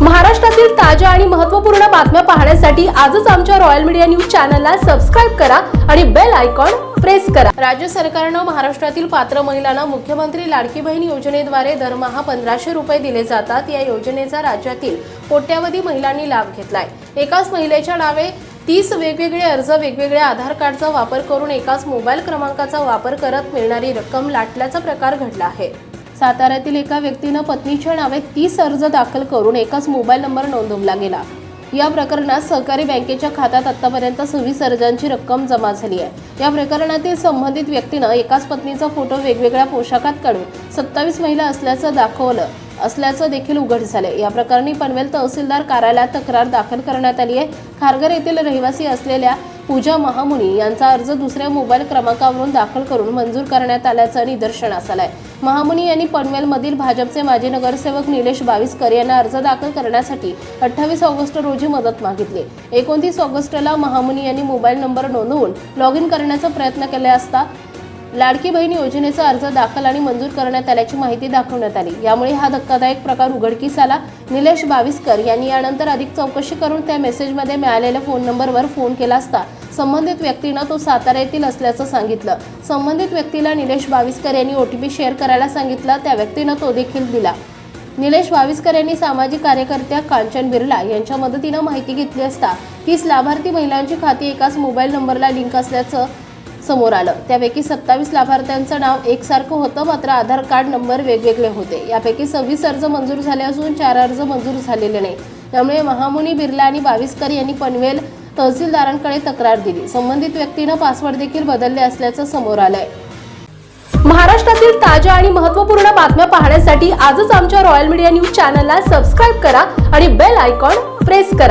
महाराष्ट्रातील ताज्या आणि महत्त्वपूर्ण बातम्या पाहण्यासाठी आजच आमच्या रॉयल मीडिया न्यूज चॅनलला सबस्क्राईब करा आणि बेल आयकॉन प्रेस करा. राज्य सरकारनं महाराष्ट्रातील पात्र महिलांना मुख्यमंत्री लाडकी बहीण योजनेद्वारे दरमहा पंधराशे रुपये दिले जातात. या योजनेचा राज्यातील कोट्यावधी महिलांनी लाभ घेतलाय. एकाच महिलेच्या नावे तीस वेगवेगळे अर्ज वेगवेगळ्या आधार कार्डचा वापर करून एकाच मोबाईल क्रमांकाचा वापर करत मिळणारी रक्कम लाटल्याचा प्रकार घडला आहे. साताऱ्यातील एका व्यक्तीनं पत्नीच्या नावे तीस अर्ज दाखल करून एकाच मोबाईल नंबर नोंदवला गेला. या प्रकरणात सहकारी बँकेच्या खात्यात आतापर्यंत सव्वीस अर्जांची रक्कम जमा झाली आहे. या प्रकरणातील संबंधित व्यक्तीनं एकाच पत्नीचा फोटो वेगवेगळ्या पोशाखात काढून सत्तावीस महिला असल्याचं दाखवलं असल्याचं देखील उघड झाले या प्रकरणी पनवेल तहसीलदार कार्यालयात तक्रार दाखल करण्यात आली आहे. खारघर येथील रहिवासी असलेल्या पूजा महामुनी यांचा अर्ज दुसऱ्या मोबाईल क्रमांकावरून दाखल करून मंजूर करण्यात आल्याचं निदर्शनास आलंय. महामुनी यांनी पनवेलमधील भाजपचे माजी नगरसेवक निलेश बावीसकर यांना अर्ज दाखल करण्यासाठी अठ्ठावीस ऑगस्ट रोजी मदत मागितली. एकोणतीस ऑगस्टला महामुनी यांनी मोबाईल नंबर नोंदवून लॉग इन करण्याचा प्रयत्न केले असता लाडकी बहीण योजनेचा अर्ज दाखल आणि मंजूर करण्यात आल्याची माहिती दाखवण्यात आली. यामुळे हा धक्कादायक प्रकार उघडकीस आला निलेश बाविस्कर यांनी यानंतर अधिक चौकशी करून त्या मेसेजमध्ये मिळालेल्या फोन नंबरवर फोन केला असता संबंधित व्यक्तीनं तो सातारा येथील असल्याचं सांगितलं. संबंधित व्यक्तीला निलेश बाविस्कर यांनी ओटीपी शेअर करायला सांगितलं. त्या व्यक्तीनं तो देखील दिला. निलेश वाविस्कर यांनी सामाजिक कार्यकर्त्या कांचन बिर्ला यांच्या मदतीनं माहिती घेतली असता तीस लाभार्थी महिलांची खाती एकाच मोबाईल नंबरला लिंक असल्याचं समोर आलं. त्यापैकी सत्तावीस लाभार्थ्यांचं नाव एकसारखं होतं मात्र आधार कार्ड नंबर वेगवेगळे होते. यापैकी सव्वीस अर्ज मंजूर झाले असून चार अर्ज मंजूर झालेले नाही. त्यामुळे महामुनी बिर्ला आणि बाविस्कर यांनी पनवेल तहसीलदारांकडे तक्रार दिली. संबंधित व्यक्तीनं पासवर्ड देखील बदलले असल्याचं समोर आलंय. महाराष्ट्रातील ताज्या आणि महत्त्वपूर्ण बातम्या पाहण्यासाठी आजच आमच्या रॉयल मीडिया न्यूज चॅनलला सबस्क्राईब करा आणि बेल आयकॉन प्रेस करा.